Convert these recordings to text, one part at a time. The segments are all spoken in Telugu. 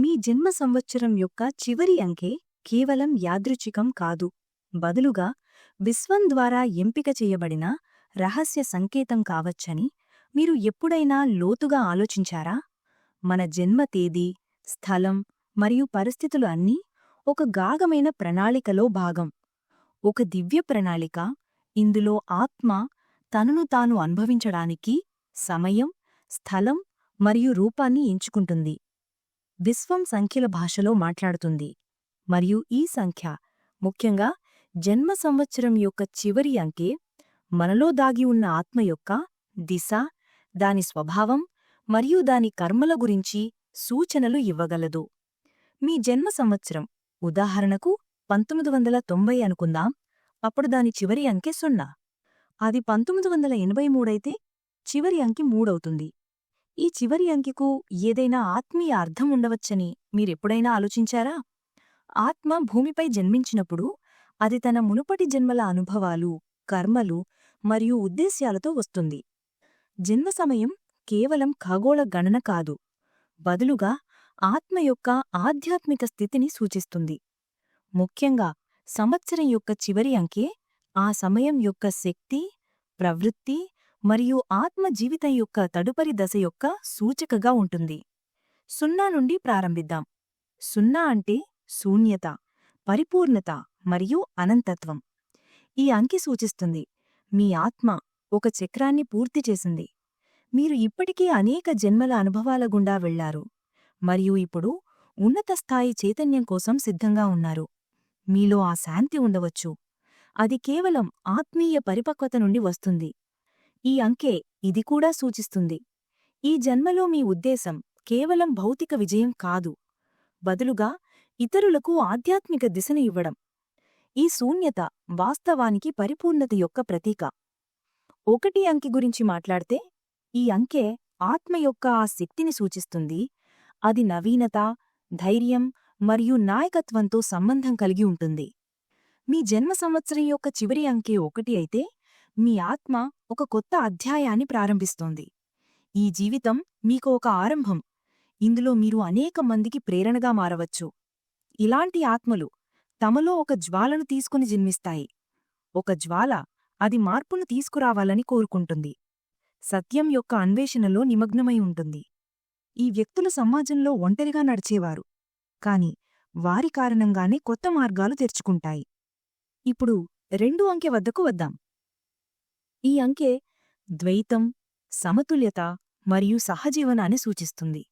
మీ జన్మ సంవత్సరం యొక్క చివరి అంకె కేవలం యాదృచ్ఛికం కాదు. బదులుగా విశ్వం ద్వారా ఎంపిక చేయబడిన రహస్య సంకేతం కావచ్చని మీరు ఎప్పుడైనా లోతుగా ఆలోచించారా? మన జన్మ తేదీ స్థలం మరియు పరిస్థితులు అన్నీ ఒక గాఘమైన ప్రణాళికలో భాగం. ఒక దివ్య ప్రణాళిక ఇందులో ఆత్మ తనను తాను అనుభవించడానికి సమయం స్థలం మరియు రూపాన్ని ఎంచుకుంటుంది. విశ్వం సంఖ్యల భాషలో మాట్లాడుతుంది. మరియు ఈ సంఖ్య ముఖ్యంగా జన్మ సంవత్సరం యొక్క చివరి అంకె మనలో దాగి ఉన్న ఆత్మ యొక్క దిశ దాని స్వభావం మరియు దాని కర్మల గురించి సూచనలు ఇవ్వగలదు. మీ జన్మ సంవత్సరం ఉదాహరణకు పంతొమ్మిది వందల తొంభై అనుకుందాం. అప్పుడు దాని చివరి అంకె సున్నా. అది పంతొమ్మిది వందల ఎనభై మూడైతే చివరి అంకె మూడవుతుంది. ఈ చివరి అంకెకు ఏదైనా ఆత్మీయ అర్థం ఉండవచ్చని మీరెప్పుడైనా ఆలోచించారా? ఆత్మ భూమిపై జన్మించినప్పుడు అది తన మునుపటి జన్మల అనుభవాలు కర్మలు మరియు ఉద్దేశ్యాలతో వస్తుంది. జన్మ సమయం కేవలం ఖగోళ గణన కాదు బదులుగా ఆత్మ యొక్క ఆధ్యాత్మిక స్థితిని సూచిస్తుంది. ముఖ్యంగా సంవత్సరం యొక్క చివరి అంకె ఆ సమయం యొక్క శక్తి ప్రవృత్తి మరియు ఆత్మ జీవితం యొక్క తదుపరి దశ యొక్క సూచికగా ఉంటుంది. సున్నా నుండి ప్రారంభిద్దాం. సున్నా అంటే శూన్యత పరిపూర్ణత మరియు అనంతత్వం. ఈ అంకి సూచిస్తుంది మీ ఆత్మ ఒక చక్రాన్ని పూర్తి చేసింది. మీరు ఇప్పటికీ అనేక జన్మల అనుభవాల గుండా వెళ్ళారు మరియు ఇప్పుడు ఉన్నత స్థాయి చైతన్యం కోసం సిద్ధంగా ఉన్నారు. మీలో ఆ శాంతి ఉండవచ్చు. అది కేవలం ఆత్మీయ పరిపక్వత నుండి వస్తుంది. ఈ అంకె ఇది కూడా సూచిస్తుంది. ఈ జన్మలో మీ ఉద్దేశం కేవలం భౌతిక విజయం కాదు. బదులుగా ఇతరులకు ఆధ్యాత్మిక దిశను ఇవ్వడం. ఈ శూన్యత వాస్తవానికి పరిపూర్ణత యొక్క ప్రతీక. ఒకటి అంకె గురించి మాట్లాడితే ఈ అంకె ఆత్మ యొక్క ఆ శక్తిని సూచిస్తుంది. అది నవీనత ధైర్యం మరియు నాయకత్వంతో సంబంధం కలిగి ఉంటుంది. మీ జన్మ సంవత్సరం యొక్క చివరి అంకె ఒకటి అయితే మీ ఆత్మ ఒక కొత్త అధ్యాయాన్ని ప్రారంభిస్తోంది. ఈ జీవితం మీకు ఒక ఆరంభం. ఇందులో మీరు అనేక మందికి ప్రేరణగా మారవచ్చు. ఇలాంటి ఆత్మలు తమలో ఒక జ్వాలను తీసుకుని జన్మిస్తాయి. ఒక జ్వాల అది మార్పును తీసుకురావాలని కోరుకుంటుంది. సత్యం యొక్క అన్వేషణలో నిమగ్నమై ఉంటుంది. ఈ వ్యక్తులు సమాజంలో ఒంటరిగా నడిచేవారు. కాని వారి కారణంగానే కొత్త మార్గాలు తెరుచుకుంటాయి. ఇప్పుడు రెండు అంకె వద్దకు వద్దాం. ఈ అంకె ద్వైతం సమతుల్యత మరియు సహజీవనాన్ని సూచిస్తుంది.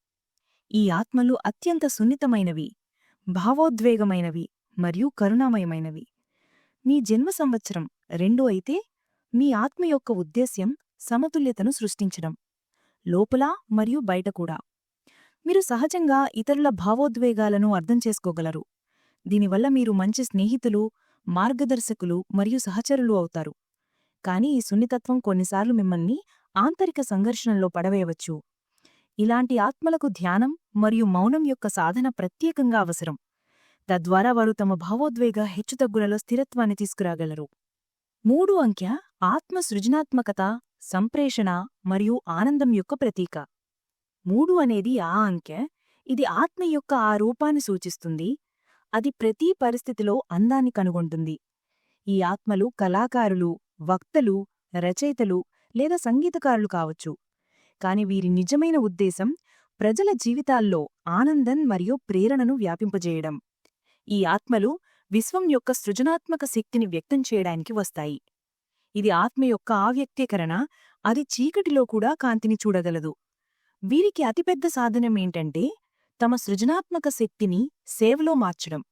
ఈ ఆత్మలు అత్యంత సున్నితమైనవి భావోద్వేగమైనవి మరియు కరుణామయమైనవి. మీ జన్మ సంవత్సరం రెండు అయితే మీ ఆత్మ యొక్క ఉద్దేశ్యం సమతుల్యతను సృష్టించడం లోపల మరియు బయట కూడా. మీరు సహజంగా ఇతరుల భావోద్వేగాలను అర్థం చేసుకోగలరు. దీనివల్ల మీరు మంచి స్నేహితులు మార్గదర్శకులు మరియు సహచరులు అవుతారు. కాని ఈ సున్నితత్వం కొన్నిసార్లు మిమ్మల్ని ఆంతరిక సంఘర్షణలో పడవేయవచ్చు. ఇలాంటి ఆత్మలకు ధ్యానం మరియు మౌనం యొక్క సాధన ప్రత్యేకంగా అవసరం. తద్వారా వారు తమ భావోద్వేగ హెచ్చుతగ్గులలో స్థిరత్వాన్ని తీసుకురాగలరు. మూడు అంకె ఆత్మ సృజనాత్మకత సంప్రేషణ మరియు ఆనందం యొక్క ప్రతీక. మూడు అనేది ఆ అంకె ఇది ఆత్మ యొక్క ఆ రూపాన్ని సూచిస్తుంది. అది ప్రతి పరిస్థితిలో అందాన్ని కనుగొంటుంది. ఈ ఆత్మలు కళాకారులు వక్తలు రచయితలు లేదా సంగీతకారులు కావచ్చు. కాని వీరి నిజమైన ఉద్దేశం ప్రజల జీవితాల్లో ఆనందం మరియు ప్రేరణను వ్యాపింపజేయడం. ఈ ఆత్మలు విశ్వం యొక్క సృజనాత్మక శక్తిని వ్యక్తం చేయడానికి వస్తాయి. ఇది ఆత్మ యొక్క ఆవ్యక్తీకరణ అది చీకటిలో కూడా కాంతిని చూడగలదు. వీరికి అతిపెద్ద సాధనమేంటంటే తమ సృజనాత్మక శక్తిని సేవలో మార్చడం.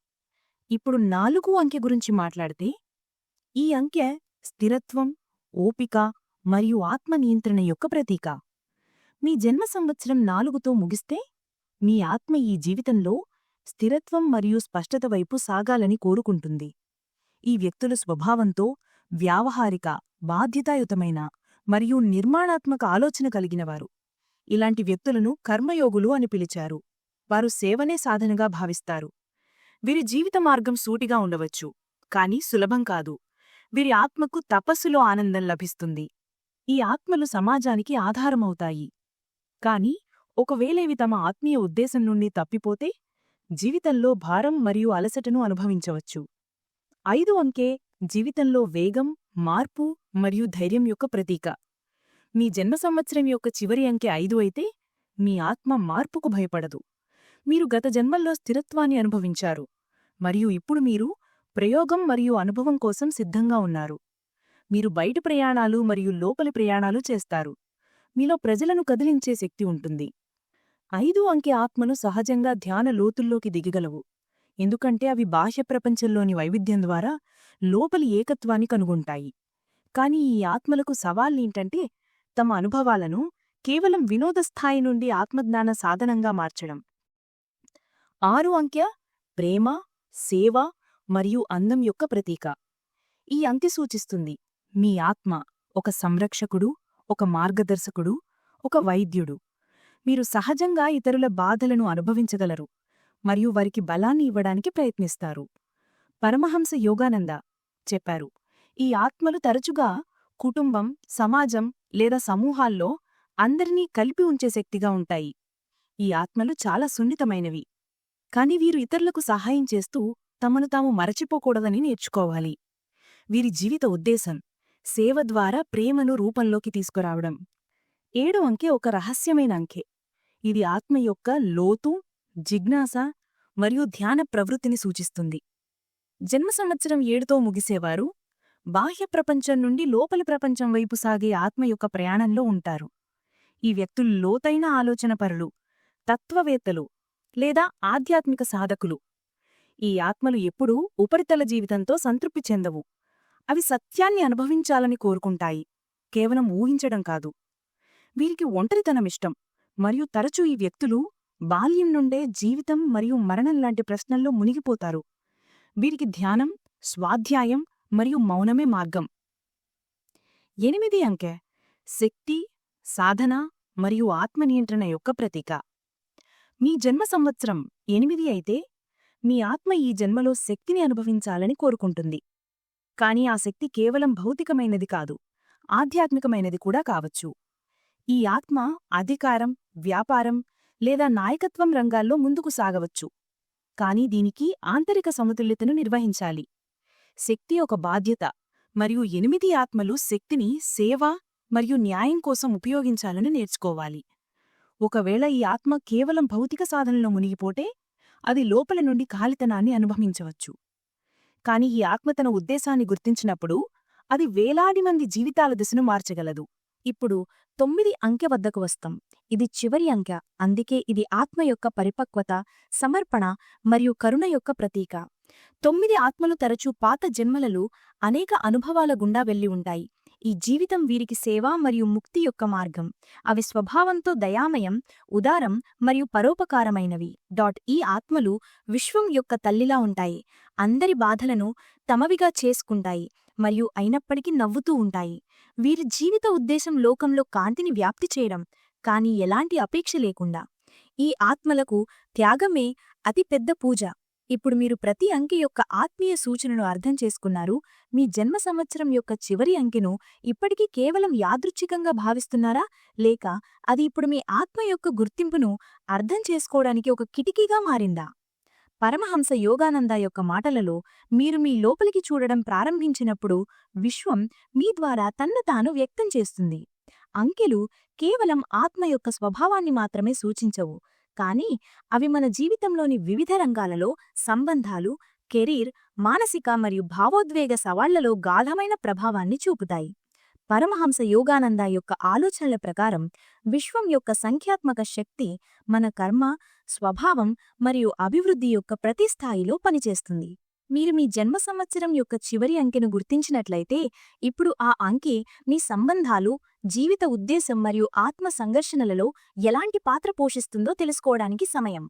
ఇప్పుడు నాలుగు అంకె గురించి మాట్లాడితే ఈ అంకె స్థిరత్వం ఓపిక మరియు ఆత్మ నియంత్రణ యొక్క ప్రతీక. మీ జన్మ సంవత్సరం నాలుగుతో ముగిస్తే మీ ఆత్మ ఈ జీవితంలో స్థిరత్వం మరియు స్పష్టత వైపు సాగాలని కోరుకుంటుంది. ఈ వ్యక్తుల స్వభావంతో వ్యావహారిక బాధ్యతాయుతమైన మరియు నిర్మాణాత్మక ఆలోచన కలిగినవారు. ఇలాంటి వ్యక్తులను కర్మయోగులు అని పిలిచారు. వారు సేవనే సాధనగా భావిస్తారు. వీరి జీవిత మార్గం సూటిగా ఉండవచ్చు కాని సులభం కాదు. వీరి ఆత్మకు తపస్సులో ఆనందం లభిస్తుంది. ఈ ఆత్మలు సమాజానికి ఆధారమవుతాయి. కాని ఒకవేళ ఇవి తమ ఆత్మీయ ఉద్దేశం నుండి తప్పిపోతే జీవితంలో భారం మరియు అలసటను అనుభవించవచ్చు. ఐదు అంకె జీవితంలో వేగం మార్పు మరియు ధైర్యం యొక్క ప్రతీక. మీ జన్మ సంవత్సరం యొక్క చివరి అంకె ఐదు అయితే మీ ఆత్మ మార్పుకు భయపడదు. మీరు గత జన్మల్లో స్థిరత్వాన్ని అనుభవించారు. మరియు ఇప్పుడు మీరు ప్రయోగం మరియు అనుభవం కోసం సిద్ధంగా ఉన్నారు. మీరు బయటి ప్రయాణాలు మరియు లోపలి ప్రయాణాలు చేస్తారు. మీలో ప్రజలను కదిలించే శక్తి ఉంటుంది. ఐదు అంకె ఆత్మను సహజంగా ధ్యాన లోతుల్లోకి దిగగలవు. ఎందుకంటే అవి బాహ్య ప్రపంచంలోని వైవిధ్యం ద్వారా లోపలి ఏకత్వాన్ని కనుగొంటాయి. కాని ఈ ఆత్మలకు సవాళ్ళేంటంటే తమ అనుభవాలను కేవలం వినోద స్థాయి నుండి ఆత్మజ్ఞాన సాధనంగా మార్చడం. ఆరు అంకె ప్రేమ సేవ మరియు అందం యొక్క ప్రతీక. ఈ అంతి సూచిస్తుంది మీ ఆత్మ ఒక సంరక్షకుడు ఒక మార్గదర్శకుడు ఒక వైద్యుడు. మీరు సహజంగా ఇతరుల బాధలను అనుభవించగలరు మరియు వారికి బలాన్ని ఇవ్వడానికి ప్రయత్నిస్తారు. పరమహంస యోగానంద చెప్పారు ఈ ఆత్మలు తరచుగా కుటుంబం సమాజం లేదా సమూహాల్లో అందరినీ కలిపి ఉంచే శక్తిగా ఉంటాయి. ఈ ఆత్మలు చాలా సున్నితమైనవి. కాని వీరు ఇతరులకు సహాయం చేస్తూ తమను తాము మరచిపోకూడదని నేర్చుకోవాలి. వీరి జీవిత ఉద్దేశం సేవ ద్వారా ప్రేమను రూపంలోకి తీసుకురావడం. ఏడు అంకె ఒక రహస్యమైన అంకె. ఇది ఆత్మ యొక్క లోతు జిజ్ఞాస మరియు ధ్యాన ప్రవృత్తిని సూచిస్తుంది. జన్మ సంవత్సరం ఏడుతో ముగిసేవారు బాహ్య ప్రపంచం నుండి లోపలి ప్రపంచం వైపు సాగే ఆత్మ యొక్క ప్రయాణంలో ఉంటారు. ఈ వ్యక్తులు లోతైన ఆలోచనపరులు తత్వవేత్తలు లేదా ఆధ్యాత్మిక సాధకులు. ఈ ఆత్మలు ఎప్పుడూ ఉపరితల జీవితంతో సంతృప్తి చెందవు. అవి సత్యాన్ని అనుభవించాలని కోరుకుంటాయి. కేవలం ఊహించడం కాదు. వీరికి ఒంటరితనమిష్టం మరియు తరచూ ఈ వ్యక్తులు బాల్యం నుండే జీవితం మరియు మరణం లాంటి ప్రశ్నల్లో మునిగిపోతారు. వీరికి ధ్యానం స్వాధ్యాయం మరియు మౌనమే మార్గం. ఎనిమిది అంకె. శక్తి సాధన మరియు ఆత్మనియంత్రణ యొక్క ప్రతీక. మీ జన్మ సంవత్సరం ఎనిమిది అయితే మీ ఆత్మ ఈ జన్మలో శక్తిని అనుభవించాలని కోరుకుంటుంది. కాని ఆ శక్తి కేవలం భౌతికమైనది కాదు ఆధ్యాత్మికమైనది కూడా కావచ్చు. ఈ ఆత్మ అధికారం వ్యాపారం లేదా నాయకత్వం రంగాల్లో ముందుకు సాగవచ్చు. కాని దీనికి ఆంతరిక సమతుల్యతను నిర్వహించాలి. శక్తి ఒక బాధ్యత మరియు ఎనిమిది ఆత్మలు శక్తిని సేవ మరియు న్యాయం కోసం ఉపయోగించాలని నేర్చుకోవాలి. ఒకవేళ ఈ ఆత్మ కేవలం భౌతిక సాధనలో మునిగిపోతే అది లోపల నుండి కాలితనాన్ని అనుభవించవచ్చు. కాని ఈ ఆత్మ తన ఉద్దేశాన్ని గుర్తించినప్పుడు అది వేలాది మంది జీవితాల దిశను మార్చగలదు. ఇప్పుడు తొమ్మిది అంకె వద్దకు వస్తాం. ఇది చివరి అంకె. అందుకే ఇది ఆత్మ యొక్క పరిపక్వత సమర్పణ మరియు కరుణ యొక్క ప్రతీక. తొమ్మిది ఆత్మలు తరచూ పాత జన్మలలో అనేక అనుభవాల గుండా వెళ్ళి ఉంటాయి. ఈ జీవితం వీరికి సేవ మరియు ముక్తి యొక్క మార్గం. అవి స్వభావంతో దయామయం ఉదారం మరియు పరోపకారమైనవి. డాట్ ఈ ఆత్మలు విశ్వం యొక్క తల్లిలా ఉంటాయి. అందరి బాధలను తమవిగా చేసుకుంటాయి మరియు అయినప్పటికీ నవ్వుతూ ఉంటాయి. వీరి జీవిత ఉద్దేశం లోకంలో కాంతిని వ్యాప్తి చేయడం కానీ ఎలాంటి అపేక్ష లేకుండా. ఈ ఆత్మలకు త్యాగమే అతి పెద్ద పూజ. ఇప్పుడు మీరు ప్రతి అంకె యొక్క ఆత్మీయ సూచనను అర్థం చేసుకున్నారు. మీ జన్మ సంవత్సరం యొక్క చివరి అంకెను ఇప్పటికీ కేవలం యాదృచ్ఛికంగా భావిస్తున్నారా? లేక అది ఇప్పుడు మీ ఆత్మ యొక్క గుర్తింపును అర్థం చేసుకోవడానికి ఒక కిటికీగా మారిందా? పరమహంస యోగానంద యొక్క మాటలలో మీరు మీ లోపలికి చూడడం ప్రారంభించినప్పుడు విశ్వం మీ ద్వారా తన్ను తాను వ్యక్తం చేస్తుంది. అంకెలు కేవలం ఆత్మ యొక్క స్వభావాన్ని మాత్రమే సూచించవు. కానీ అవి మన జీవితంలోని వివిధ రంగాలలో సంబంధాలు కెరీర్ మానసిక మరియు భావోద్వేగ సవాళ్ళలో గాఢమైన ప్రభావాన్ని చూపుతాయి. పరమహంస యోగానంద యొక్క ఆలోచనల ప్రకారం విశ్వం యొక్క సంఖ్యాత్మక శక్తి మన కర్మ స్వభావం మరియు అభివృద్ధి యొక్క ప్రతి స్థాయిలో పనిచేస్తుంది. మీరు మీ జన్మ సంవత్సరం యొక్క చివరి అంకెను గుర్తించినట్లయితే ఇప్పుడు ఆ అంకె మీ సంబంధాలు జీవిత ఉద్దేశం మరియు ఆత్మ సంఘర్షణలలో ఎలాంటి పాత్ర పోషిస్తుందో తెలుసుకోవడానికి సమయం.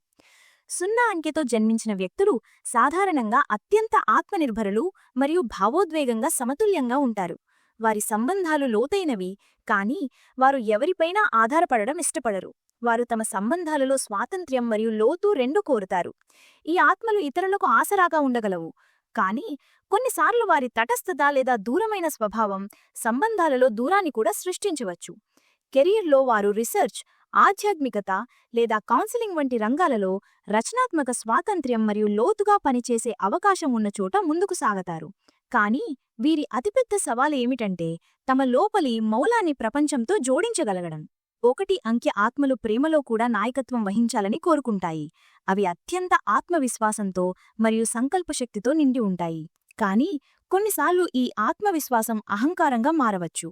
సున్నా అంకెతో జన్మించిన వ్యక్తులు సాధారణంగా అత్యంత ఆత్మనిర్భరులు మరియు భావోద్వేగంగా సమతుల్యంగా ఉంటారు. వారి సంబంధాలు లోతైనవి కానీ వారు ఎవరిపైనా ఆధారపడడం ఇష్టపడరు. వారు తమ సంబంధాలలో స్వాతంత్ర్యం మరియు లోతు రెండు కోరుతారు. ఈ ఆత్మలు ఇతరులకు ఆసరాగా ఉండగలవు. కానీ కొన్నిసార్లు వారి తటస్థత లేదా దూరమైన స్వభావం సంబంధాలలో దూరాన్ని కూడా సృష్టించవచ్చు. కెరీర్లో వారు రీసెర్చ్ ఆధ్యాత్మికత లేదా కౌన్సిలింగ్ వంటి రంగాలలో రచనాత్మక స్వాతంత్ర్యం మరియు లోతుగా పనిచేసే అవకాశం ఉన్న చోట ముందుకు సాగతారు. కానీ వీరి అతిపెద్ద సవాలు ఏమిటంటే తమ లోపలి మౌలాన్ని ప్రపంచంతో జోడించగలగడం. ఒకటి అంకె ఆత్మలు ప్రేమలో కూడా నాయకత్వం వహించాలని కోరుకుంటాయి. అవి అత్యంత ఆత్మవిశ్వాసంతో మరియు సంకల్పశక్తితో నిండి ఉంటాయి. కానీ కొన్నిసార్లు ఈ ఆత్మవిశ్వాసం అహంకారంగా మారవచ్చు.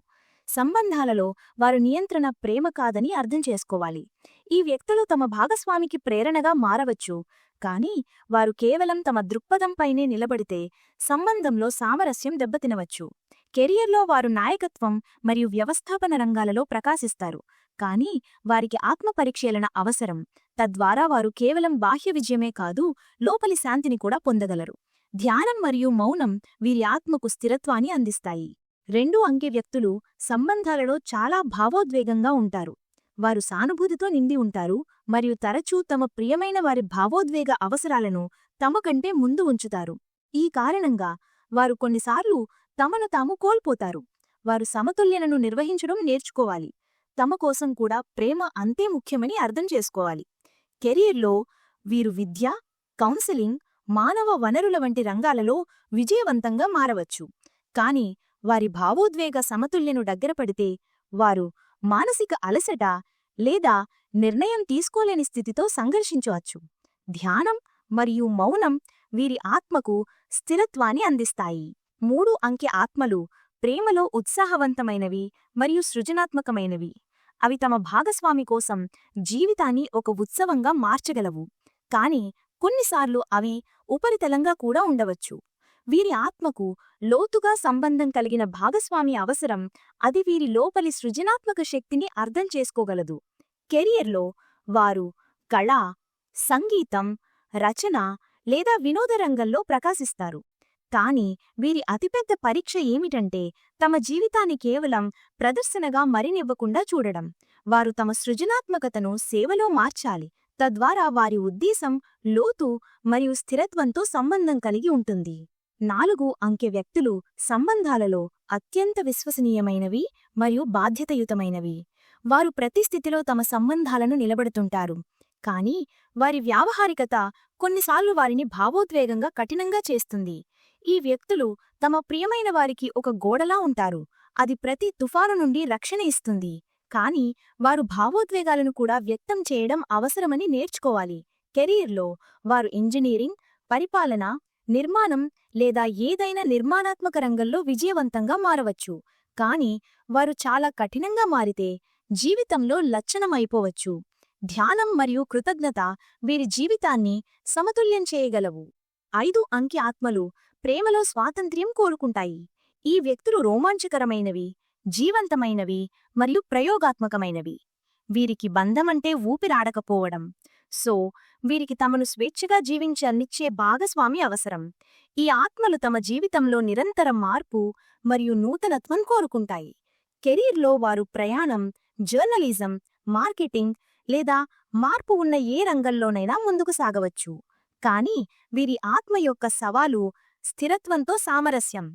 సంబంధాలలో వారు నియంత్రణ ప్రేమ కాదని అర్థం చేసుకోవాలి. ఈ వ్యక్తులు తమ భాగస్వామికి ప్రేరణగా మారవచ్చు. కానీ వారు కేవలం తమ దృక్పథంపైనే నిలబడితే సంబంధంలో సామరస్యం దెబ్బతినవచ్చు. కెరియర్లో వారు నాయకత్వం మరియు వ్యవస్థాపన రంగాలలో ప్రకాశిస్తారు. కానీ వారికి ఆత్మపరిక్షేలన అవసరం. తద్వారా వారు కేవలం బాహ్య విజయమే కాదు లోపలి శాంతిని కూడా పొందగలరు. ధ్యానం మరియు మౌనం వీరి ఆత్మకు స్థిరత్వాన్ని అందిస్తాయి. రెండు అంకె వ్యక్తులు సంబంధాలలో చాలా భావోద్వేగంగా ఉంటారు. వారు సానుభూతితో నిండి ఉంటారు మరియు తరచూ తమ ప్రియమైన వారి భావోద్వేగ అవసరాలను తమ కంటే ముందు ఉంచుతారు. ఈ కారణంగా వారు కొన్నిసార్లు తమను తాము కోల్పోతారు. వారు సమతుల్యనను నిర్వహించడం నేర్చుకోవాలి. తమ కోసం కూడా ప్రేమ అంతే ముఖ్యమని అర్థం చేసుకోవాలి. కెరీర్లో వీరు విద్య కౌన్సిలింగ్ మానవ వనరుల వంటి రంగాలలో విజయవంతంగా మారవచ్చు. కాని వారి భావోద్వేగ సమతుల్యను దగ్గరపడితే వారు మానసిక అలసట లేదా నిర్ణయం తీసుకోలేని స్థితితో సంఘర్షించవచ్చు. ధ్యానం మరియు మౌనం వీరి ఆత్మకు స్థిరత్వాన్ని అందిస్తాయి. మూడు అంకె ఆత్మలు ప్రేమలో ఉత్సాహవంతమైనవి మరియు సృజనాత్మకమైనవి. అవి తమ భాగస్వామి కోసం జీవితాన్ని ఒక ఉత్సవంగా మార్చగలవు. కాని కొన్నిసార్లు అవి ఉపరితలంగా కూడా ఉండవచ్చు. వీరి ఆత్మకు లోతుగా సంబంధం కలిగిన భాగస్వామి అవసరం. అది వీరి లోపలి సృజనాత్మక శక్తిని అర్థం చేసుకోగలదు. కెరియర్లో వారు కళ సంగీతం రచన లేదా వినోద రంగంలో ప్రకాశిస్తారు. కాని వీరి అతిపెద్ద పరీక్ష ఏమిటంటే తమ జీవితాన్ని కేవలం ప్రదర్శనగా మరినివ్వకుండా చూడడం. వారు తమ సృజనాత్మకతను సేవలో మార్చాలి. తద్వారా వారి ఉద్దేశం లోతు మరియు స్థిరత్వంతో సంబంధం కలిగి ఉంటుంది. నాలుగు అంకె వ్యక్తులు సంబంధాలలో అత్యంత విశ్వసనీయమైనవి మరియు బాధ్యతయుతమైనవి. వారు ప్రతి స్థితిలో తమ సంబంధాలను నిలబడుతుంటారు. కాని వారి వ్యావహారికత కొన్నిసార్లు వారిని భావోద్వేగంగా కఠినంగా చేస్తుంది. ఈ వ్యక్తులు తమ ప్రియమైన వారికి ఒక గోడలా ఉంటారు. అది ప్రతి తుఫాను నుండి రక్షణ ఇస్తుంది. కాని వారు భావోద్వేగాలను కూడా వ్యక్తం చేయడం అవసరమని నేర్చుకోవాలి. కెరీర్లో వారు ఇంజనీరింగ్ పరిపాలన నిర్మాణం లేదా ఏదైనా నిర్మాణాత్మక రంగంలో విజయవంతంగా మారవచ్చు. కాని వారు చాలా కఠినంగా మారితే జీవితంలో లక్షణమైపోవచ్చు. ధ్యానం మరియు కృతజ్ఞత వీరి జీవితాన్ని సమతుల్యం చేయగలవు. ఐదు అంకి ఆత్మలు ప్రేమలో స్వాతంత్ర్యం కోరుకుంటాయి. ఈ వ్యక్తులు రోమాంచకరమైనవి జీవంతమైనవి మరియు ప్రయోగాత్మకమైనవి. వీరికి బంధమంటే ఊపిరాడకపోవడం. సో వీరికి తమను స్వేచ్ఛగా జీవించనిచ్చే భాగస్వామి అవసరం. ఈ ఆత్మలు తమ జీవితంలో నిరంతరం మార్పు మరియు నూతనత్వం కోరుకుంటాయి. కెరీర్లో వారు ప్రయాణం జర్నలిజం మార్కెటింగ్ లేదా మార్పు ఉన్న ఏ రంగంలోనైనా ముందుకు సాగవచ్చు. కానీ వీరి ఆత్మ యొక్క సవాలు స్థిరత్వంతో సామరస్యం.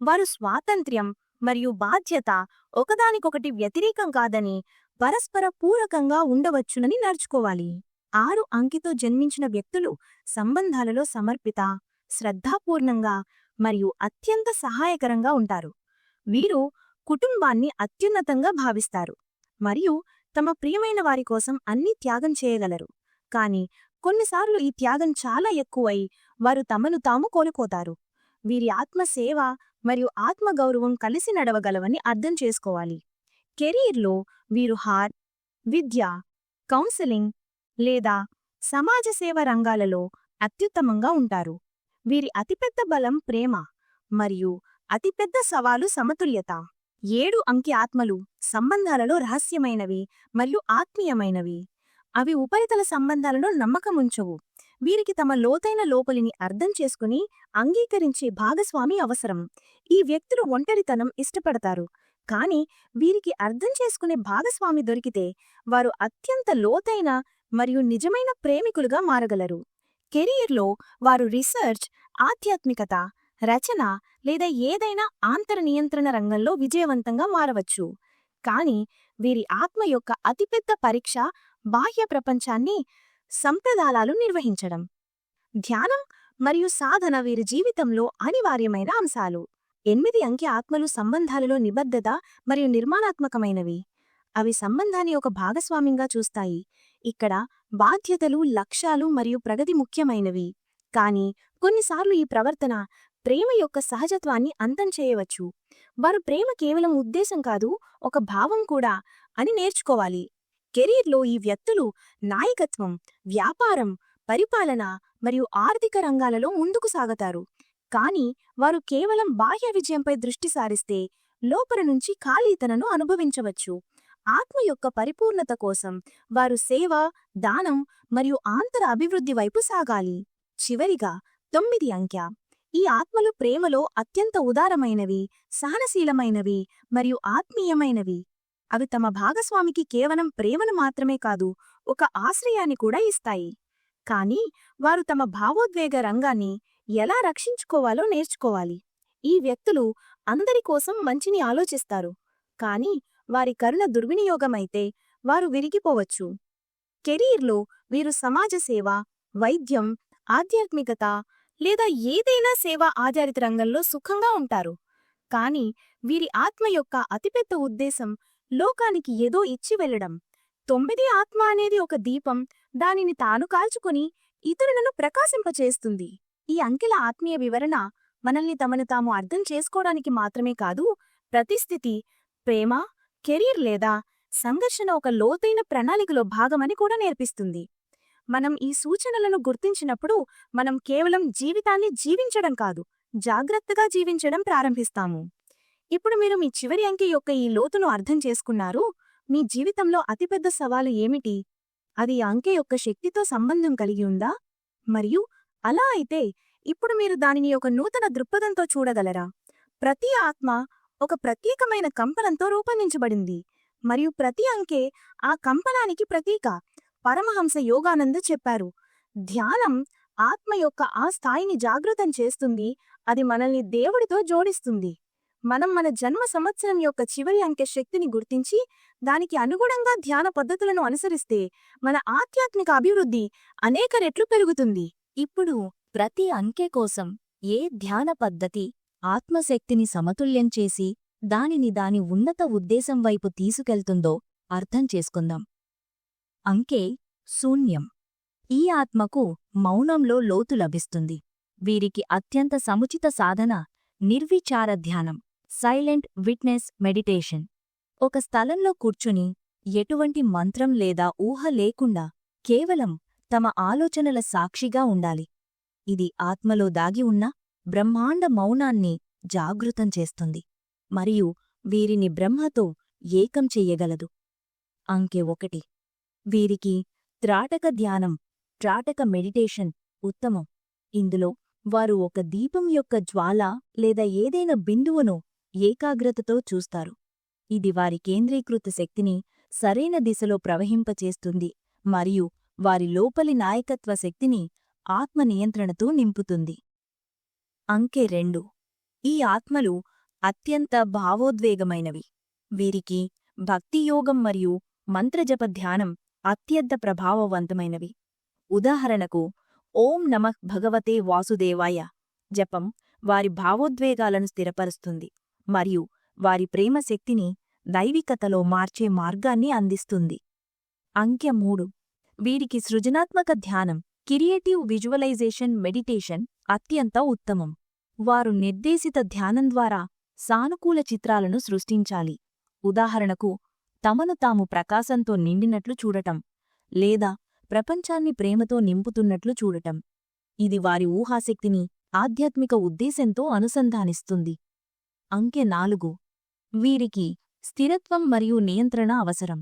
వారు స్వాతంత్ర్యం మరియు బాధ్యత ఒకదానికొకటి వ్యతిరేకం కాదని పరస్పర పూరకంగా ఉండవచ్చునని నడుచుకోవాలి. ఆరు అంకితో జన్మించిన వ్యక్తులు సంబంధాలలో సమర్పిత శ్రద్ధాపూర్ణంగా మరియు అత్యంత సహాయకరంగా ఉంటారు. వీరు కుటుంబాన్ని అత్యున్నతంగా భావిస్తారు మరియు తమ ప్రియమైన వారి కోసం అన్ని త్యాగం చేయగలరు. కాని కొన్నిసార్లు ఈ త్యాగం చాలా ఎక్కువై వారు తమను తాము కోలుకోతారు వీరి ఆత్మసేవ మరియు ఆత్మగౌరవం కలిసి నడవగలవని అర్థం చేసుకోవాలి. కెరీర్లో వీరు హార్ విద్య కౌన్సిలింగ్ లేదా సమాజ సేవ రంగాలలో అత్యుత్తమంగా ఉంటారు. వీరి అతిపెద్ద బలం ప్రేమ మరియు అతిపెద్ద సవాలు సమతుల్యత. ఏడు అంకి ఆత్మలు సంబంధాలలో రహస్యమైనవి మరియు ఆత్మీయమైనవి. అవి ఉపరితల సంబంధాలలో నమ్మకముంచవు. వీరికి తమ లోతైన లోపలిని అర్థం చేసుకుని అంగీకరించే భాగస్వామి అవసరం. ఈ వ్యక్తులు ఒంటరితనం ఇష్టపడతారు. కాని వీరికి అర్థం చేసుకునే భాగస్వామి దొరికితే వారు అత్యంత లోతైన మరియు నిజమైన ప్రేమికులుగా మారగలరు. కెరీర్లో వారు రీసెర్చ్ ఆధ్యాత్మికత రచన లేదా ఏదైనా ఆంతర నియంత్రణ రంగంలో విజయవంతంగా మారవచ్చు. కాని వీరి ఆత్మ యొక్క అతిపెద్ద పరీక్ష బాహ్య ప్రపంచాన్ని సంప్రదాయాలు నిర్వహించడం ధ్యానం మరియు సాధన వీరి జీవితంలో అనివార్యమైన అంశాలు. ఎనిమిది అంకె ఆత్మలు సంబంధాలలో నిబద్ధత మరియు నిర్మాణాత్మకమైనవి. అవి సంబంధాన్ని ఒక భాగస్వామ్యంగా చూస్తాయి. ఇక్కడ బాధ్యతలు లక్ష్యాలు మరియు ప్రగతి ముఖ్యమైనవి. కాని కొన్నిసార్లు ఈ ప్రవర్తన ప్రేమ యొక్క సహజత్వాన్ని అంతం చేయవచ్చు. వారు ప్రేమ కేవలం ఉద్దేశం కాదు ఒక భావం కూడా అని నేర్చుకోవాలి. కెరీర్లో ఈ వ్యక్తులు నాయకత్వం వ్యాపారం పరిపాలన మరియు ఆర్థిక రంగాలలో ముందుకు సాగతారు. కాని వారు కేవలం బాహ్య విజయంపై దృష్టి సారిస్తే లోపల నుంచి ఖాళీతనను అనుభవించవచ్చు. ఆత్మ యొక్క పరిపూర్ణత కోసం వారు సేవ దానం మరియు ఆంతర అభివృద్ధి వైపు సాగాలి. చివరిగా తొమ్మిది అంకె. ఈ ఆత్మలు ప్రేమలో అత్యంత ఉదారమైనవి సహనశీలమైనవి మరియు ఆత్మీయమైనవి. అవి తమ భాగస్వామికి కేవలం ప్రేమను మాత్రమే కాదు ఒక ఆశ్రయాన్ని కూడా ఇస్తాయి. కానీ వారు తమ భావోద్వేగ రంగాన్ని ఎలా రక్షించుకోవాలో నేర్చుకోవాలి. ఈ వ్యక్తులు అందరి కోసం మంచిని ఆలోచిస్తారు. కాని వారి కరుణ దుర్వినియోగమైతే వారు విరిగిపోవచ్చు. కెరీర్లో వీరు సమాజ సేవ వైద్యం ఆధ్యాత్మికత లేదా ఏదైనా సేవా ఆధారిత రంగంలో సుఖంగా ఉంటారు. కాని వీరి ఆత్మ యొక్క అతిపెద్ద ఉద్దేశం లోకానికి ఏదో ఇచ్చి వెళ్ళడం తొమ్మిది ఆత్మ అనేది ఒక దీపం. దానిని తాను కాల్చుకుని ఇతరులను ప్రకాశింపచేస్తుంది. ఈ అంకెల ఆత్మీయ వివరణ మనల్ని తమను తాము అర్థం చేసుకోవడానికి మాత్రమే కాదు ప్రతిస్థితి ప్రేమ కెరీర్ లేదా సంఘర్షణ ఒక లోతైన ప్రణాళికలో భాగమని కూడా నేర్పిస్తుంది. మనం ఈ సూచనలను గుర్తించినప్పుడు మనం కేవలం జీవితాన్ని జీవించడం కాదు జాగ్రత్తగా జీవించడం ప్రారంభిస్తాము. ఇప్పుడు మీరు మీ చివరి అంకె యొక్క ఈ లోతును అర్థం చేసుకున్నారు. మీ జీవితంలో అతిపెద్ద సవాలు ఏమిటి? అది ఈ అంకె యొక్క శక్తితో సంబంధం కలిగి ఉందా? మరియు అలా అయితే ఇప్పుడు మీరు దానిని ఒక నూతన దృక్పథంతో చూడగలరా? ప్రతి ఆత్మ ఒక ప్రత్యేకమైన కంపనంతో రూపొందించబడింది. మరియు ప్రతి అంకె ఆ కంపనానికి ప్రతీక. పరమహంస యోగానంద చెప్పారు. ధ్యానం ఆత్మ యొక్క ఆ స్థాయిని జాగృతం చేస్తుంది. అది మనల్ని దేవుడితో జోడిస్తుంది. మనం మన జన్మ సంవత్సరం యొక్క చివరి అంకె శక్తిని గుర్తించి దానికి అనుగుణంగా ధ్యాన పద్ధతులను అనుసరిస్తే మన ఆధ్యాత్మిక అభివృద్ధి అనేక రెట్లు పెరుగుతుంది. ఇప్పుడు ప్రతి అంకె కోసం ఏ ధ్యాన పద్ధతి ఆత్మశక్తిని సమతుల్యం చేసి దానిని దాని ఉన్నత ఉద్దేశం వైపు తీసుకెళ్తుందో అర్థం చేసుకుందాం. అంకే శూన్యం. ఈ ఆత్మకు మౌనంలో లోతు లభిస్తుంది. వీరికి అత్యంత సముచిత సాధన నిర్విచార ధ్యానం. Silent witness meditation. ఒక స్థలంలో కూర్చుని ఎటువంటి మంత్రం లేదా ఊహ లేకుండా కేవలం తమ ఆలోచనల సాక్షిగా ఉండాలి. ఇది ఆత్మలో దాగి ఉన్న బ్రహ్మాండ మౌనాన్ని జాగృతం చేస్తుంది. మరియు వీరిని బ్రహ్మతో ఏకం చెయ్యగలదు అంకె ఒకటి. వీరికి త్రాటక ధ్యానం త్రాటక మెడిటేషన్ ఉత్తమం. ఇందులో వారు ఒక దీపం యొక్క జ్వాల లేదా ఏదైనా బిందువును ఏకాగ్రతతో చూస్తారు. ఇది వారి కేంద్రీకృత శక్తిని సరైన దిశలో ప్రవహింపచేస్తుంది మరియు వారి లోపలి నాయకత్వ శక్తిని ఆత్మ నియంత్రణతో నింపుతుంది. అంకె రెండు. ఈ ఆత్మలు అత్యంత భావోద్వేగమైనవి. వీరికి భక్తియోగం మరియు మంత్రజప ధ్యానం అత్యంత ప్రభావవంతమైనవి. ఉదాహరణకు ఓం నమః భగవతే వాసుదేవాయ జపం వారి భావోద్వేగాలను స్థిరపరుస్తుంది. మరియు వారి ప్రేమ శక్తిని దైవికతలో మార్చే మార్గాన్ని అందిస్తుంది. అంకె మూడు. వీరికి సృజనాత్మక ధ్యానం క్రియేటివ్ విజువలైజేషన్ మెడిటేషన్ అత్యంత ఉత్తమం. వారు నిర్దేశిత ధ్యానం ద్వారా సానుకూల చిత్రాలను సృష్టించాలి. ఉదాహరణకు తమను తాము ప్రకాశంతో నిండినట్లు చూడటం లేదా ప్రపంచాన్ని ప్రేమతో నింపుతున్నట్లు చూడటం. ఇది వారి ఊహాశక్తిని ఆధ్యాత్మిక ఉద్దేశంతో అనుసంధానిస్తుంది. అంకె నాలుగు. వీరికి స్థిరత్వం మరియు నియంత్రణ అవసరం.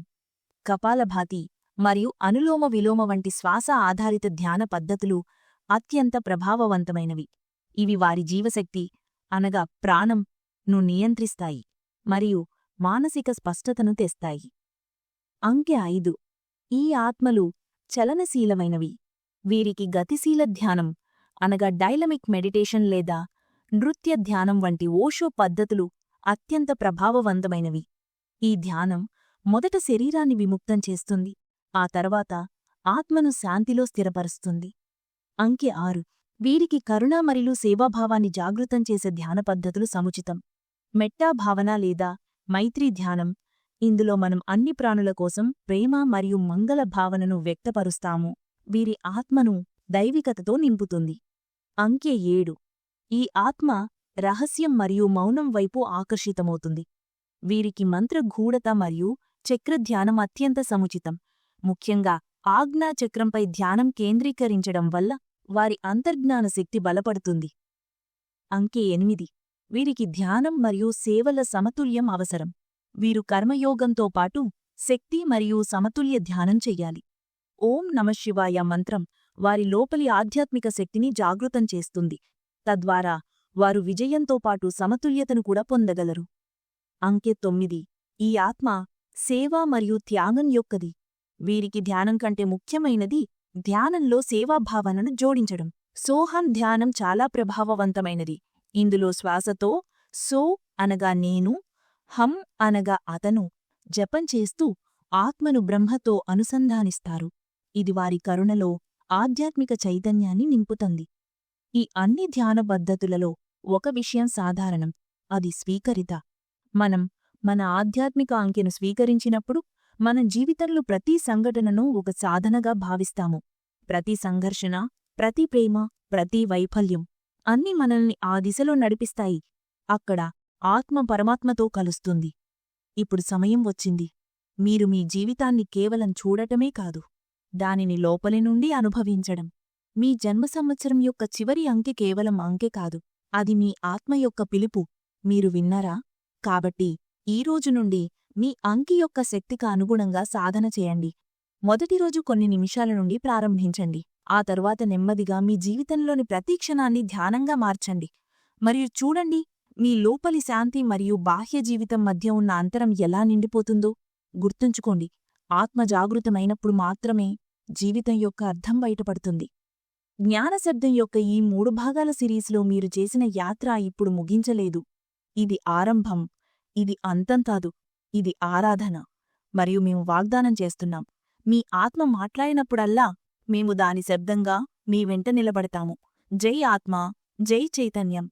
కపాలభాతి మరియు అనులోమ విలోమ వంటి శ్వాస ఆధారిత ధ్యాన పద్ధతులు అత్యంత ప్రభావవంతమైనవి. ఇవి వారి జీవశక్తి అనగా ప్రాణం ను నియంత్రిస్తాయి మరియు మానసిక స్పష్టతను తెస్తాయి. అంకె ఐదు. ఈ ఆత్మలు చలనశీలమైనవి. వీరికి గతిశీల ధ్యానం అనగా డైలమిక్ మెడిటేషన్ లేదా నృత్య ధ్యానం వంటి ఓషో పద్ధతులు అత్యంత ప్రభావవంతమైనవి. ఈ ధ్యానం మొదట శరీరాన్ని విముక్తం చేస్తుంది ఆ తర్వాత ఆత్మను శాంతిలో స్థిరపరుస్తుంది. అంకె ఆరు. వీరికి కరుణ మరియు సేవాభావాన్ని జాగృతం చేసే ధ్యాన పద్ధతులు సముచితం. మెట్టా భావన లేదా మైత్రీ ధ్యానం ఇందులో మనం అన్ని ప్రాణుల కోసం ప్రేమ మరియు మంగళ భావనను వ్యక్తపరుస్తాము. వీరి ఆత్మను దైవికతతో నింపుతుంది. అంకె ఏడు. ఈ ఆత్మ రహస్యం మరియు మౌనం వైపు ఆకర్షితమవుతుంది. వీరికి మంత్రఘూఢత మరియు చక్రధ్యానం అత్యంత సముచితం. ముఖ్యంగా ఆజ్ఞా చక్రంపై ధ్యానం కేంద్రీకరించడం వల్ల వారి అంతర్జ్ఞాన శక్తి బలపడుతుంది. అంకె ఎనిమిది. వీరికి ధ్యానం మరియు సేవల సమతుల్యం అవసరం. వీరు కర్మయోగంతో పాటు శక్తి మరియు సమతుల్య ధ్యానం చెయ్యాలి ఓం నమశివాయ మంత్రం వారి లోపలి ఆధ్యాత్మిక శక్తిని జాగృతం చేస్తుంది. తద్వారా వారు విజయంతో పాటు సమతుల్యతను కూడా పొందగలరు. అంకె తొమ్మిది. ఈ ఆత్మ సేవ మరియు త్యాగం యొక్కది. వీరికి ధ్యానం కంటే ముఖ్యమైనది ధ్యానంలో సేవాభావనను జోడించడం. సోహం ధ్యానం చాలా ప్రభావవంతమైనది. ఇందులో శ్వాసతో సో అనగా నేను హం అనగా అతను జపం చేస్తూ ఆత్మను బ్రహ్మతో అనుసంధానిస్తారు. ఇది వారి కరుణలో ఆధ్యాత్మిక చైతన్యాన్ని నింపుతుంది. ఈ అన్ని ధ్యాన పద్ధతులలో ఒక విషయం సాధారణం. అది స్వీకరిత. మనం మన ఆధ్యాత్మిక అంకెను స్వీకరించినప్పుడు మన జీవితంలో ప్రతి సంఘటనను ఒక సాధనగా భావిస్తాము. ప్రతి సంఘర్షణ ప్రతి ప్రేమ ప్రతి వైఫల్యం అన్ని మనల్ని ఆ దిశలో నడిపిస్తాయి. అక్కడ ఆత్మ పరమాత్మతో కలుస్తుంది. ఇప్పుడు సమయం వచ్చింది. మీరు మీ జీవితాన్ని కేవలం చూడటమే కాదు దానిని లోపలి నుండి అనుభవించడం. మీ జన్మ సంవత్సరం యొక్క చివరి అంకె కేవలం అంకె కాదు అది మీ ఆత్మ యొక్క పిలుపు. మీరు విన్నారా? కాబట్టి ఈ రోజు నుండి మీ అంకి యొక్క శక్తికి అనుగుణంగా సాధన చేయండి. మొదటి రోజు కొన్ని నిమిషాల నుండి ప్రారంభించండి. ఆ తరువాత నెమ్మదిగా మీ జీవితంలోని ప్రతి క్షణాన్ని ధ్యానంగా మార్చండి. మరియు చూడండి మీ లోపలి శాంతి మరియు బాహ్య జీవితం మధ్య ఉన్న అంతరం ఎలా నిండిపోతుందో. గుర్తుంచుకోండి ఆత్మ జాగృతమైనప్పుడు మాత్రమే జీవితం యొక్క అర్థం బయటపడుతుంది. జ్ఞానశబ్దం యొక్క ఈ మూడు భాగాల సిరీస్లో మీరు చేసిన యాత్ర ఇప్పుడు ముగించలేదు. ఇది ఆరంభం ఇది అంతం కాదు ఇది ఆరాధన. మరియు మేము వాగ్దానం చేస్తున్నాం. మీ ఆత్మ మాట్లాడినప్పుడల్లా మేము దాని శబ్దంగా మీ వెంట నిలబడతాము. జై ఆత్మ జై చైతన్యం.